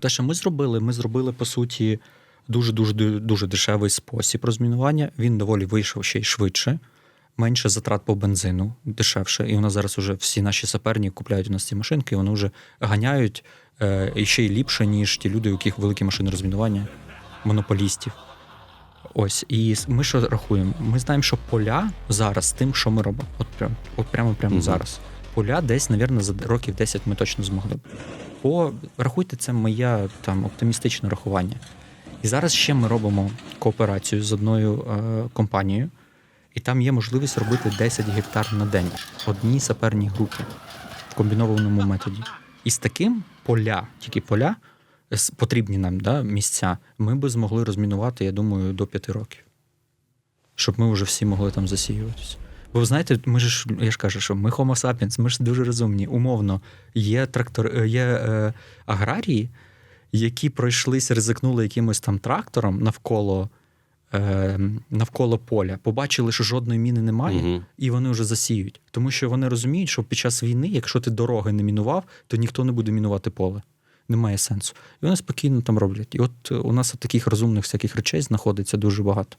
Те, що ми зробили, ми зробили по суті дуже дуже дуже дешевий спосіб розмінування. Він доволі вийшов ще й швидше, менше затрат по бензину, дешевше. І у нас зараз вже всі наші саперні купляють у нас ці машинки, і вони вже ганяють е, і ще й ліпше, ніж ті люди, у яких великі машини розмінування, монополістів. Ось, і ми що рахуємо? Ми знаємо, що поля зараз тим, що ми робимо. От прям, от прямо прямо Мгм. зараз. Поля десь, навірно, за років 10 ми точно змогли б. По рахуйте, це моє там оптимістичне рахування. І зараз ще ми робимо кооперацію з одною е, компанією, і там є можливість робити 10 гектар на день одній саперній групі в комбінованому методі. І з таким поля, тільки поля, потрібні нам да, місця, ми би змогли розмінувати, я думаю, до 5 років. Щоб ми вже всі могли там засіюватися. Бо знаєте, ми ж я ж кажу, що ми Homo sapiens, ми ж дуже розумні. Умовно, є трактор, е, є е, аграрії, які пройшлися, ризикнули якимось там трактором навколо, е, навколо поля, побачили, що жодної міни немає, Мгм. і вони вже засіють. Тому що вони розуміють, що під час війни, якщо ти дороги не мінував, то ніхто не буде мінувати поле. Немає сенсу. І вони спокійно там роблять. І от у нас от таких розумних всяких речей знаходиться дуже багато.